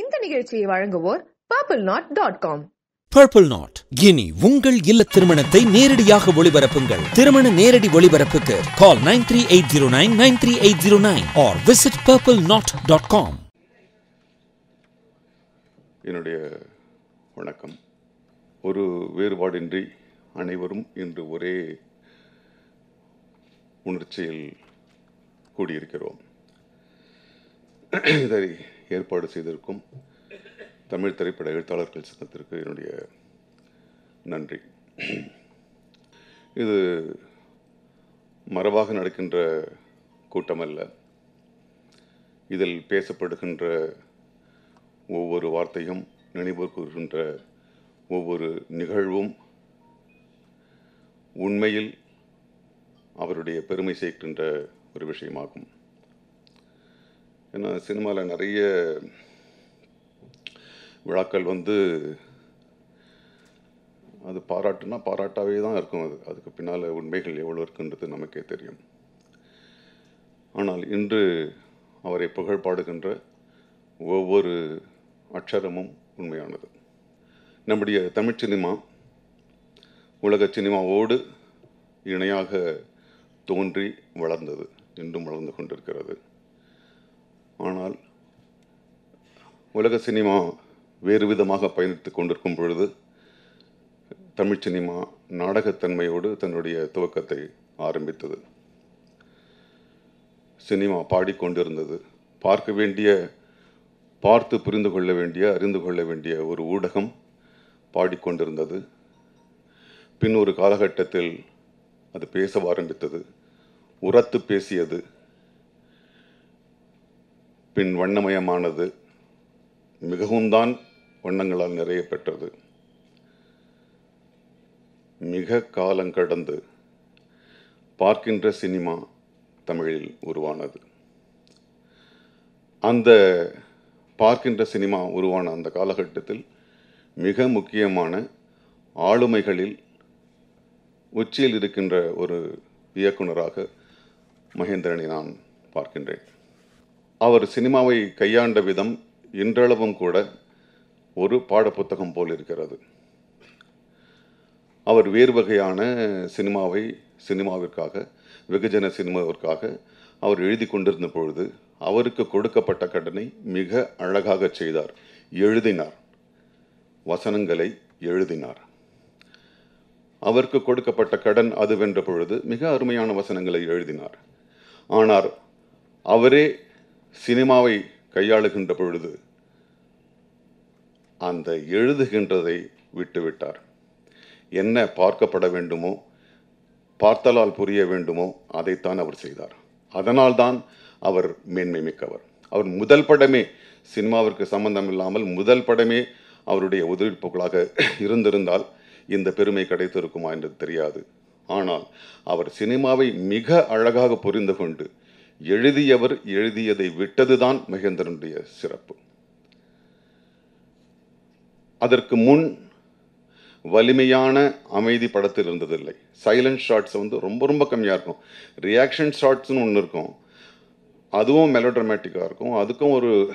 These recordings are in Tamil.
இந்த நிகழ்ச்சியை வழங்குவோர் purple knot dot com purple knot இனி உங்கள் இல்ல திருமணத்தை நேரடியாக ஒளிபரப்புங்கள். திருமண நேரடி ஒளிபரப்புக்கு call nine three eight zero nine nine three eight zero nine or visit purple knot dot com என்னுடைய வணக்கம். ஒரு வேறுபாடின்றி அனைவரும் இன்று ஒரே உணர்ச்சியில் கூடியிருக்கிறோம். இதை ஏற்பாடு செய்திருக்கும் தமிழ் திரைப்பட எழுத்தாளர்கள் சங்கத்திற்கு என்னுடைய நன்றி. இது மரபாக நடக்கின்ற கூட்டமல்ல. இதில் பேசப்படுகின்ற ஒவ்வொரு வார்த்தையும் நினைவு கூறுகின்ற ஒவ்வொரு நிகழ்வும் உண்மையில் அவருடைய பெருமை சேர்க்கின்ற ஒரு விஷயமாகும். ஏன்னா சினிமாவில் நிறைய விழாக்கள் வந்து அது பாராட்டுனா பாராட்டாவே தான் இருக்கும் அது. அதுக்கு பின்னால் உண்மைகள் எவ்வளோ இருக்குன்றது நமக்கே தெரியும். ஆனால் இன்று அவரை புகழ் பாடுகின்ற ஒவ்வொரு அக்ஷரமும் உண்மையானது. நம்முடைய தமிழ் சினிமா உலக சினிமாவோடு இணையாக தோன்றி வளர்ந்தது இன்றும் வளர்ந்து கொண்டிருக்கிறது. ஆனால் உலக சினிமா வேறு விதமாக பயணித்துக் கொண்டிருக்கும் பொழுது தமிழ் சினிமா நாடகத்தன்மையோடு தன்னுடைய துவக்கத்தை ஆரம்பித்தது. சினிமா பாடிக்கொண்டிருந்தது. பார்க்க வேண்டிய பார்த்து புரிந்து கொள்ள வேண்டிய அறிந்து கொள்ள வேண்டிய ஒரு ஊடகம் பாடிக்கொண்டிருந்தது. பின் ஒரு காலகட்டத்தில் அது பேச ஆரம்பித்தது. உரத்து பேசியது. பின் வண்ணமயமானது மிகவும் தான் வண்ணங்களால் நிறைய பெற்றது மிக காலம் கடந்து பார்க்கின்ற சினிமா தமிழில் உருவானது. அந்த பார்க்கின்ற சினிமா உருவான அந்த காலகட்டத்தில் மிக முக்கியமான ஆளுமைகளில் உச்சியில் இருக்கின்ற ஒரு இயக்குனராக மகேந்திரனை நான் பார்க்கின்றேன். அவர் சினிமாவை கையாண்ட விதம் இன்றளவும் கூட ஒரு பாடப்புத்தகம் போல் இருக்கிறது. அவர் வேறு வகையான சினிமாவை சினிமாவிற்காக வெகுஜன சினிமாவிற்காக அவர் எழுதி கொண்டிருந்த பொழுது அவருக்கு கொடுக்கப்பட்ட கடனை மிக அழகாக செய்தார். எழுதினார். வசனங்களை எழுதினார். அவருக்கு கொடுக்கப்பட்ட கடன் அது வென்ற பொழுது மிக அருமையான வசனங்களை எழுதினார். ஆனால் அவரே சினிமாவை கையாளுகின்ற பொழுது அந்த எழுதுகின்றதை விட்டுவிட்டார். என்ன பார்க்கப்பட வேண்டுமோ பார்த்தலால் புரிய வேண்டுமோ அதைத்தான் அவர் செய்தார். அதனால்தான் அவர் மேன்மை மிக்கவர். அவர் முதல் படமே சினிமாவிற்கு சம்பந்தம் இல்லாமல் முதல் படமே அவருடைய உதவிப்புகளாக இருந்திருந்தால் இந்த பெருமை கிடைத்திருக்குமா என்று தெரியாது. ஆனால் அவர் சினிமாவை மிக அழகாக புரிந்து கொண்டு எழுதியவர் எழுதியதை விட்டதுதான் மகேந்திரனுடைய சிறப்பு. அதற்கு முன் வலிமையான அமைதி படத்தில் இருந்ததில்லை. சைலண்ட் ஷார்ட்ஸ் வந்து ரொம்ப ரொம்ப கம்மியாக இருக்கும். ரியாக்ஷன் ஷார்ட்ஸ்னு ஒன்று இருக்கும். அதுவும் மெலோட்ரமேட்டிக்காக இருக்கும். அதுக்கும் ஒரு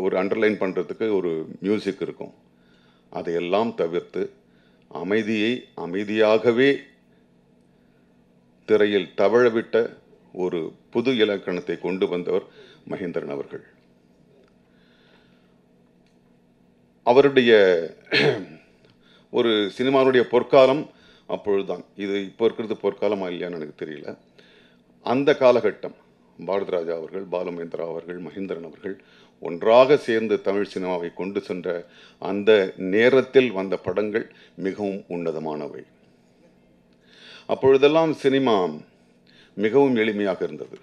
ஒரு அண்டர்லைன் பண்ணுறதுக்கு ஒரு மியூசிக் இருக்கும். அதையெல்லாம் தவிர்த்து அமைதியை அமைதியாகவே திரையில் தவழவிட்ட ஒரு புது இலக்கணத்தை கொண்டு வந்தவர் மகேந்திரன் அவர்கள். அவருடைய ஒரு சினிமாவுடைய பொற்காலம் அப்பொழுதுதான். இது இப்போ இருக்கிறது பொற்காலமா இல்லையான்னு எனக்கு தெரியல. அந்த காலகட்டம் பாரதராஜா அவர்கள் பாலுமேந்திரா அவர்கள் மகேந்திரன் அவர்கள் ஒன்றாக சேர்ந்து தமிழ் சினிமாவை கொண்டு சென்ற அந்த நேரத்தில் வந்த படங்கள் மிகவும் உன்னதமானவை. அப்பொழுதெல்லாம் சினிமா மிகவும் எளிமையாக இருந்தது.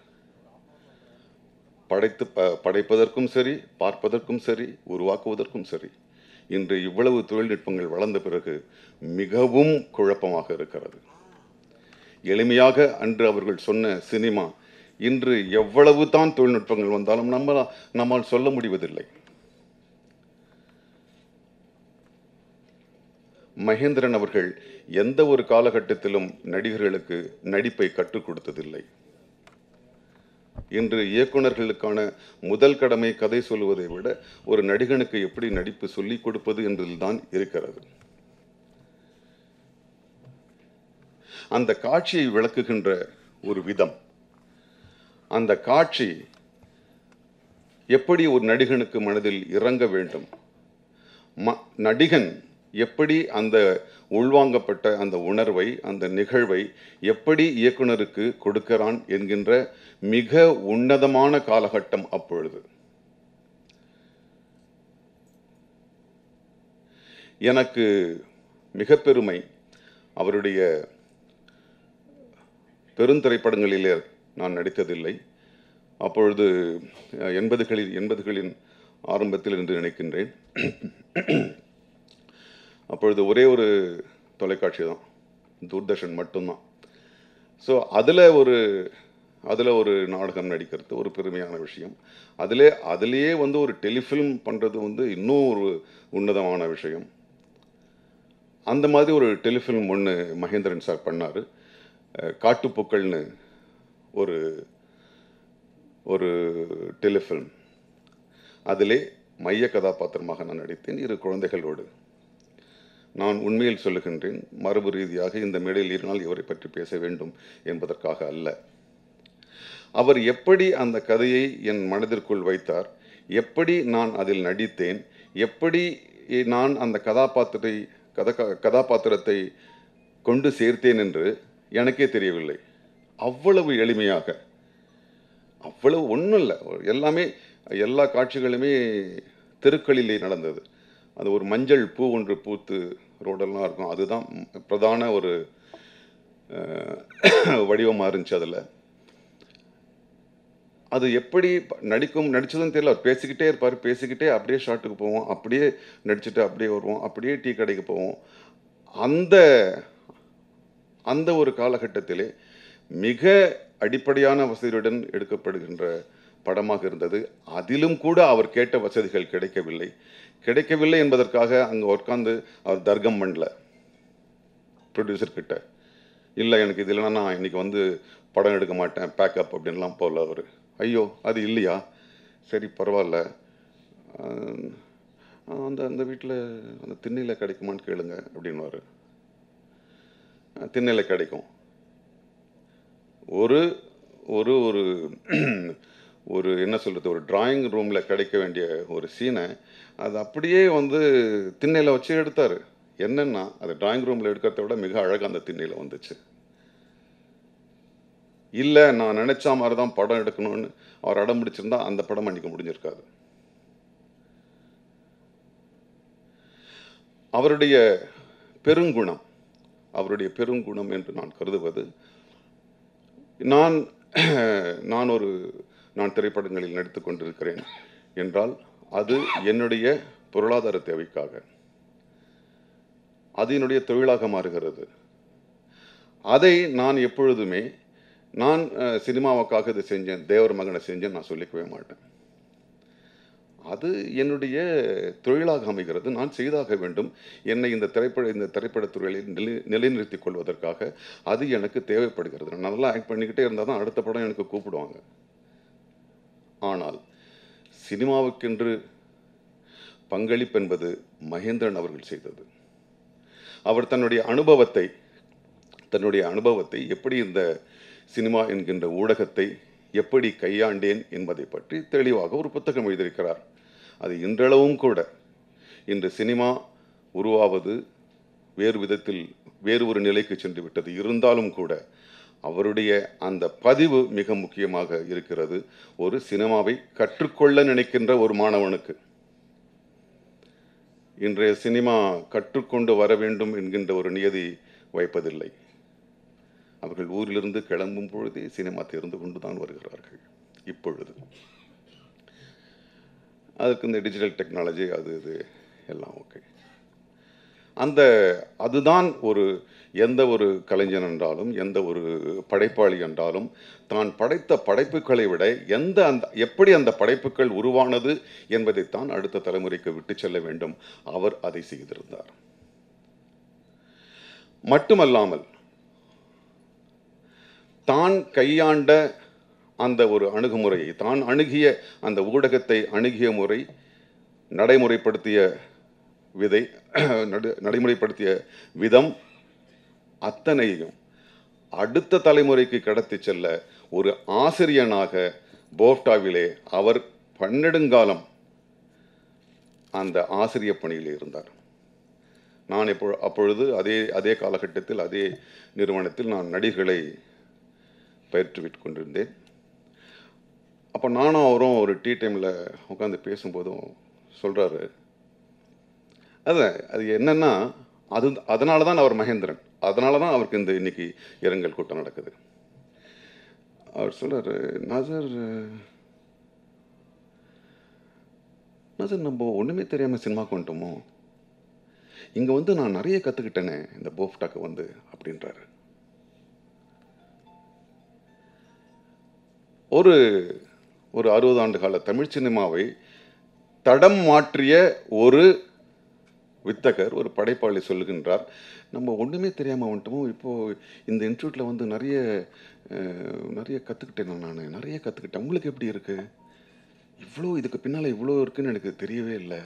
படைத்து ப- படைப்பதற்கும் சரி பார்ப்பதற்கும் சரி உருவாக்குவதற்கும் சரி இன்று இவ்வளவு தொழில்நுட்பங்கள் வளர்ந்த பிறகு மிகவும் குழப்பமாக இருக்கிறது. எளிமையாக அன்று அவர்கள் சொன்ன சினிமா இன்று எவ்வளவு தான் தொழில்நுட்பங்கள் வந்தாலும் நம்ம நம்மால் சொல்ல முடிவதில்லை. மகேந்திரன் அவர்கள் எந்த ஒரு காலகட்டத்திலும் நடிகர்களுக்கு நடிப்பை கற்றுக் கொடுத்ததில்லை. இன்று இயக்குனர்களுக்கான முதல் கடமை கதை சொல்லுவதை விட ஒரு நடிகனுக்கு எப்படி நடிப்பு சொல்லிக் கொடுப்பது என்பதில்தான் இருக்கிறது. அந்த காட்சியை விளக்குகின்ற ஒரு விதம். அந்த காட்சி எப்படி ஒரு நடிகனுக்கு மனதில் இறங்க வேண்டும்? ம நடிகன் எப்படி அந்த உள்வாங்கப்பட்ட அந்த உணர்வை அந்த நிகழ்வை எப்படி இயக்குனருக்கு கொடுக்கிறான் என்கின்ற மிக உன்னதமான காலகட்டம் அப்பொழுது. எனக்கு மிக பெருமை அவருடைய பெருந்திரைப்படங்களிலே நான் நடித்ததில்லை. அப்பொழுது எண்பதுகளில் எண்பதுகளின் ஆரம்பத்தில் என்று நினைக்கின்றேன். அப்பொழுது ஒரே ஒரு தொலைக்காட்சி தான். தூர்தர்ஷன் மட்டும்தான். ஸோ அதில் ஒரு அதில் ஒரு நாடகம் நடிக்கிறது ஒரு பெருமையான விஷயம். அதிலே அதிலேயே வந்து ஒரு டெலிஃபிலிம் பண்ணுறது வந்து இன்னும் ஒரு உன்னதமான விஷயம். அந்த மாதிரி ஒரு டெலிஃபிலிம் ஒன்று மகேந்திரன் சார் பண்ணார். காட்டுப்பூக்கள்னு ஒரு ஒரு டெலிஃபிலிம். அதிலே மைய கதாபாத்திரமாக நான் நடித்தேன். இரு குழந்தைகளோடு. நான் உண்மையில் சொல்லுகின்றேன் மரபு ரீதியாக இந்த மேடையில் இருந்தால் இவரை பற்றி பேச வேண்டும் என்பதற்காக அல்ல. அவர் எப்படி அந்த கதையை என் மனதிற்குள் வைத்தார் எப்படி நான் அதில் நடித்தேன் எப்படி நான் அந்த கதாபாத்திரத்தை கத கதாபாத்திரத்தை கொண்டு சேர்த்தேன் என்று எனக்கே தெரியவில்லை. அவ்வளவு எளிமையாக. அவ்வளவு ஒன்றும் இல்லை எல்லாமே எல்லா காட்சிகளுமே தெருக்களிலே நடந்தது. அது ஒரு மஞ்சள் பூ ஒன்று பூத்து ரோடெல்லாம் இருக்கும். அதுதான் பிரதான ஒரு வடிவமாக இருந்துச்சு அதில். அது எப்படி நடிக்கும் நடிச்சதுன்னு தெரியல. அவர் பேசிக்கிட்டே இருப்பார் பேசிக்கிட்டே அப்படியே ஷாட்டுக்கு போவோம் அப்படியே நடிச்சுட்டு அப்படியே வருவோம் அப்படியே டீ கடைக்கு போவோம். அந்த அந்த ஒரு காலகட்டத்திலே மிக அடிப்படையான வசதியுடன் எடுக்கப்படுகின்ற படமாக இருந்தது. அதிலும் கூட அவர் கேட்ட வசதிகள் கிடைக்கவில்லை. கிடைக்கவில்லை என்பதற்காக அங்கே உட்காந்து அவர் தர்க்கம் பண்ணல. ப்ரொடியூசர் கிட்ட இல்லை எனக்கு இது இல்லைன்னா நான் இன்னைக்கு வந்து படம் எடுக்க மாட்டேன் பேக்கப் அப்படின்லாம் போகல அவர். ஐயோ அது இல்லையா? சரி பரவாயில்ல. அந்த அந்த வீட்டில் அந்த திண்ணையில் கிடைக்குமான்னு கேளுங்க அப்படின்னுவாரு. திண்ணையில் கிடைக்கும். ஒரு ஒரு ஒரு ஒரு என்ன சொல்கிறது ஒரு டிராயிங் ரூமில் கிடைக்க வேண்டிய ஒரு சீனை அது அப்படியே வந்து திண்ணையில் வச்சு எடுத்தார். என்னென்னா அது டிராயிங் ரூமில் எடுக்கிறத விட மிக அழகாக அந்த திண்ணையில் வந்துச்சு. இல்லை நான் நினச்ச மாதிரி தான் படம் எடுக்கணும்னு அவர் அடம் பிடிச்சிருந்தா அந்த படம் அன்றைக்கி முடிஞ்சிருக்காது. அவருடைய பெருங்குணம் அவருடைய பெருங்குணம் என்று நான் கருதுவது நான் நான் ஒரு நான் திரைப்படங்களில் நடித்து கொண்டிருக்கிறேன் என்றால் அது என்னுடைய பொருளாதார தேவைக்காக. அது என்னுடைய தொழிலாக மாறுகிறது. அதை நான் எப்பொழுதுமே நான் சினிமாவுக்காக இது செஞ்சேன் தேவர் மகனை செஞ்சேன் நான் சொல்லிக்கவே மாட்டேன். அது என்னுடைய தொழிலாக அமைகிறது. நான் செய்தாக வேண்டும். என்னை இந்த திரைப்பட இந்த திரைப்பட துறையில் நிலை நிலைநிறுத்திக் கொள்வதற்காக அது எனக்கு தேவைப்படுகிறது. நான் நல்லா ஆக்ட் பண்ணிக்கிட்டே இருந்தால் தான் அடுத்த படம் எனக்கு கூப்பிடுவாங்க. ஆனால் சினிமாவுக்கென்று பங்களிப்பு என்பது மகேந்திரன் அவர்கள் செய்தது. அவர் தன்னுடைய அனுபவத்தை தன்னுடைய அனுபவத்தை எப்படி இந்த சினிமா என்கின்ற ஊடகத்தை எப்படி கையாண்டேன் என்பதை பற்றி தெளிவாக ஒரு புத்தகம் எழுதியிருக்கிறார். அது இன்றளவும் கூட இன்று சினிமா உருவாவது வேறு விதத்தில் வேறு ஒரு நிலைக்கு சென்று விட்டது. இருந்தாலும் கூட அவருடைய அந்த பதிவு மிக முக்கியமாக இருக்கிறது. ஒரு சினிமாவை கற்றுக்கொள்ள நினைக்கின்ற ஒரு மாணவனுக்கு. இன்றைய சினிமா கற்றுக்கொண்டு வர வேண்டும் என்கின்ற ஒரு நியதி வைப்பதில்லை. அவர்கள் ஊரிலிருந்து கிளம்பும் பொழுதே சினிமா தெரிந்து கொண்டு தான் வருகிறார்கள். இப்பொழுது. அதுக்கு இந்த டிஜிட்டல் டெக்னாலஜி அது இது எல்லாம் ஓகே அந்த அதுதான் ஒரு எந்த ஒரு கலைஞன் என்றாலும் எந்த ஒரு படைப்பாளி என்றாலும் தான் படைத்த படைப்புகளை விட எந்த அந்த எப்படி அந்த படைப்புகள் உருவானது என்பதைத்தான் அடுத்த தலைமுறைக்கு விட்டு செல்ல வேண்டும். அவர் அதை செய்திருந்தார். மட்டுமல்லாமல் தான் கையாண்ட அந்த ஒரு அணுகுமுறையை தான் அணுகிய அந்த ஊடகத்தை அணுகிய முறை நடைமுறைப்படுத்திய விதை நடு- நடைமுறைப்படுத்திய விதம் அத்தனையும் அடுத்த தலைமுறைக்கு கடத்தி செல்ல ஒரு ஆசிரியனாக போஃப்டாவிலே அவர் பன்னெடுங்காலம் அந்த ஆசிரிய பணியில் இருந்தார். நான் இப்போ அப்பொழுது அதே அதே காலகட்டத்தில் அதே நிறுவனத்தில் நான் நடிகர்களை பயிற்றுவிட்டு கொண்டிருந்தேன். அப்போ நானும் அவரும் ஒரு டீ டைமில் உட்காந்து பேசும்போதும் சொல்கிறாரு அதான் அது என்னென்னா அது அதனால தான் அவர் மகேந்திரன். அதனால தான் அவருக்கு இந்த இன்னைக்கு இரங்கல் கூட்டம் நடக்குது. அவர் சொல்கிறார் நாசர் நாசர் நம்ம ஒன்றுமே தெரியாமல் சினிமா கொண்டோமோ இங்கே வந்து நான் நிறைய கற்றுக்கிட்டேனே இந்த போஃப்டாக்கு வந்து அப்படின்றாரு. ஒரு ஒரு அறுபது ஆண்டு கால தமிழ் சினிமாவை தடம் மாற்றிய ஒரு வித்தகர் ஒரு படைப்பாளி சொல்லுகின்றார். நம்ம ஒன்றுமே தெரியாமல் வந்துட்டோமோ? இப்போது இந்த இன்ஸ்டியூட்டில் வந்து நிறைய நிறைய கற்றுக்கிட்டேன் நான் நிறைய கற்றுக்கிட்டேன் உங்களுக்கு எப்படி இருக்குது இவ்வளோ இதுக்கு பின்னால் இவ்வளோ இருக்குதுன்னு எனக்கு தெரியவே இல்லை.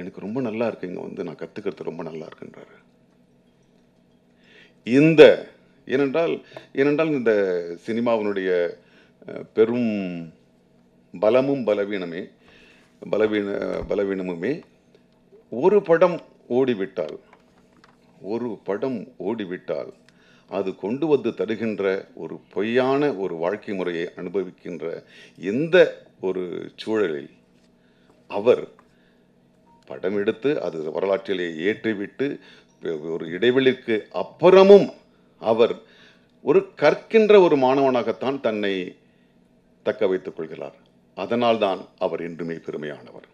எனக்கு ரொம்ப நல்லா இருக்கு. இங்கே வந்து நான் கற்றுக்கிறது ரொம்ப நல்லா இருக்குன்றாரு. இந்த ஏனென்றால் ஏனென்றால் இந்த சினிமாவினுடைய பெரும் பலமும் பலவீனமே பலவீன பலவீனமுமே ஒரு படம் ஓடிவிட்டால் ஒரு படம் ஓடிவிட்டால் அது கொண்டு வந்து தருகின்ற ஒரு பொய்யான ஒரு வாழ்க்கை முறையை அனுபவிக்கின்ற எந்த ஒரு சூழலில் அவர் படம் எடுத்து அது வரலாற்றிலே ஏற்றிவிட்டு ஒரு இடைவெளிக்கு அப்புறமும் அவர் ஒரு கற்கின்ற ஒரு மாணவனாகத்தான் தன்னை தக்க வைத்துக் கொள்கிறார். அதனால்தான் அவர் என்றுமே பெருமையானவர்.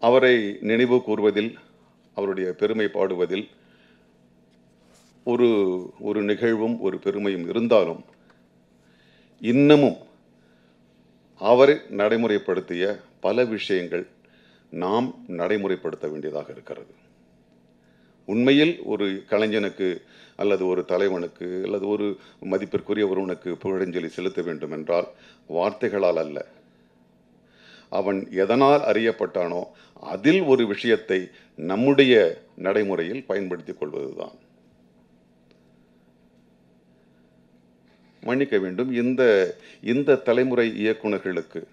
அவரை நினைவு கூறுவதில் அவருடைய பெருமை பாடுவதில் ஒரு ஒரு நிகழ்வும் ஒரு பெருமையும் இருந்தாலும் இன்னமும் அவர் நடைமுறைப்படுத்திய பல விஷயங்கள் நாம் நடைமுறைப்படுத்த வேண்டியதாக இருக்கிறது. உண்மையில் ஒரு கலைஞனுக்கு அல்லது ஒரு தலைவனுக்கு அல்லது ஒரு மதிப்பிற்குரிய ஒருவனுக்கு புகழஞ்சலி செலுத்த வேண்டும் என்றால் வார்த்தைகளால் அல்ல. அவன் எதனால் அறியப்பட்டானோ அதில் ஒரு விஷயத்தை நம்முடைய நடைமுறையில் பயன்படுத்திக் கொள்வதுதான். மன்னிக்க வேண்டும் இந்த இந்த தலைமுறை இயக்குனர்களுக்கு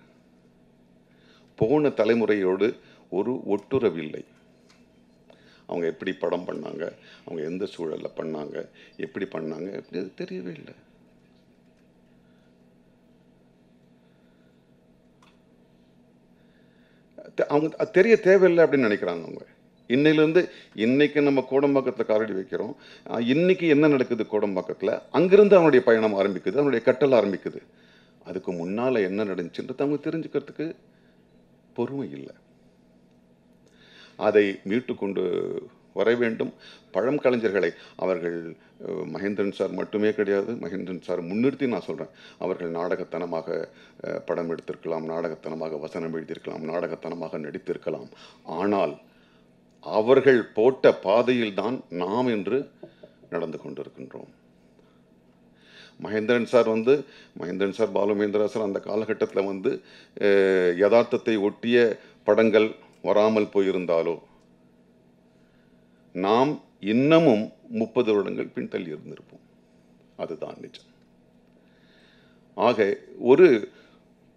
போன தலைமுறையோடு ஒரு ஒட்டுறவில்லை. அவங்க எப்படி படம் பண்ணாங்க அவங்க எந்த சூழல்ல பண்ணாங்க எப்படி பண்ணாங்க எப்படி தெரியவே இல்லை. அவங்க அது தெரிய தேவையில்லை அப்படின்னு நினைக்கிறாங்க அவங்க. இன்னையிலேருந்து இன்னைக்கு நம்ம கோடம்பாக்கத்தில் காலடி வைக்கிறோம். இன்னைக்கு என்ன நடக்குது கோடம்பாக்கத்தில்? அங்கிருந்து அவனுடைய பயணம் ஆரம்பிக்குது அவனுடைய கட்டல் ஆரம்பிக்குது. அதுக்கு முன்னால் என்ன நடந்துச்சுன்றது அவங்க தெரிஞ்சுக்கிறதுக்கு பொறுமை இல்லை. அதை மீட்டு கொண்டு வர வேண்டும். பழம் கலைஞர்களை அவர்கள் மகேந்திரன் சார் மட்டுமே கிடையாது மகேந்திரன் சார் முன்னிறுத்தி நான் சொல்கிறேன் அவர்கள் நாடகத்தனமாக படம் எடுத்திருக்கலாம் நாடகத்தனமாக வசனம் எழுதியிருக்கலாம் நாடகத்தனமாக நடித்திருக்கலாம். ஆனால் அவர்கள் போட்ட பாதையில் தான் நாம் என்று நடந்து கொண்டிருக்கின்றோம். மகேந்திரன் சார் வந்து மகேந்திரன் சார் பாலுமேந்திரா சார் அந்த காலகட்டத்தில் வந்து யதார்த்தத்தை ஒட்டிய படங்கள் வராமல் போயிருந்தாலோ நாம் இன்னமும் முப்பது வருடங்கள் பின்தள்ளி இருந்திருப்போம். அதுதான் நிஜம். ஆக ஒரு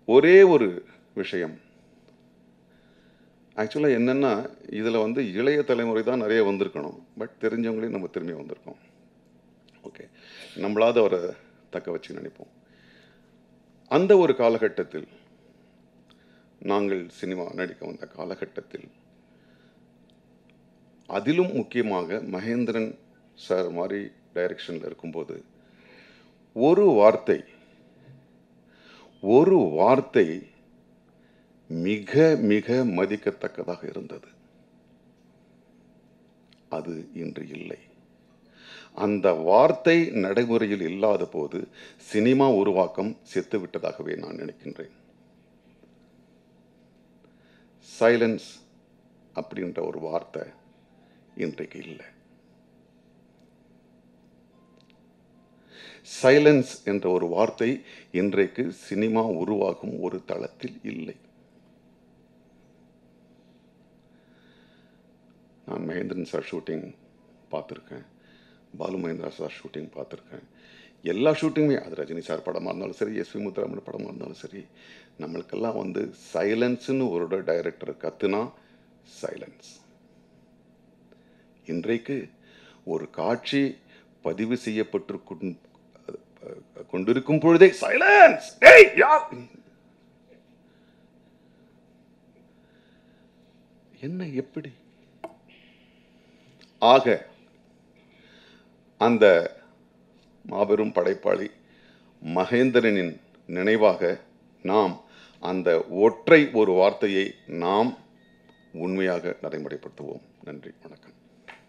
ஒரே ஒரு விஷயம். ஆக்சுவலாக என்னென்னா இதில் வந்து இளைய தலைமுறை தான் நிறைய வந்திருக்கணும். பட் தெரிஞ்சவங்களையும் நம்ம திரும்பி வந்திருக்கோம். ஓகே நம்மளாவது அவரை தக்க வச்சு நினைப்போம். அந்த ஒரு காலகட்டத்தில் நாங்கள் சினிமா நடிக்க வந்த காலகட்டத்தில் அதிலும் முக்கியமாக மகேந்திரன் சார் மாதிரி டைரக்ஷனில் இருக்கும்போது ஒரு வார்த்தை ஒரு வார்த்தை மிக மிக மதிக்கத்தக்கதாக இருந்தது. அது இன்று இல்லை. அந்த வார்த்தை நடைமுறையில் இல்லாத போது சினிமா உருவாக்கம் செத்துவிட்டதாகவே நான் நினைக்கின்றேன். சைலன்ஸ் அப்படின்ற ஒரு வார்த்தை இன்றைக்கு இல்லை. சைலன்ஸ் என்ற ஒரு வார்த்தை இன்றைக்கு சினிமா உருவாகும் ஒரு தளத்தில் இல்லை. நான் மகேந்திரன் சார் ஷூட்டிங் பார்த்துருக்கேன். பாலு மகேந்திரா சார் ஷூட்டிங் பார்த்துருக்கேன். எல்லா ஷூட்டிங்குமே அது ரஜினி சார் படமாக இருந்தாலும் சரி எஸ்வி முத்துராமன் படமாக இருந்தாலும் சரி நம்மளுக்கெல்லாம் வந்து சைலன்ஸ்னு ஒரு டைரக்டர் கத்துனா சைலன்ஸ் இன்றைக்கு ஒரு காட்சி பதிவு செய்யப்பட்டு கொண்டிருக்கும் பொழுதே சைலன்ஸ் என்ன எப்படி? ஆக அந்த மாபெரும் படைப்பாளி மகேந்திரனின் நினைவாக நாம் அந்த ஒற்றை ஒரு வார்த்தையை நாம் உண்மையாக நடைமுறைப்படுத்துவோம். நன்றி வணக்கம்.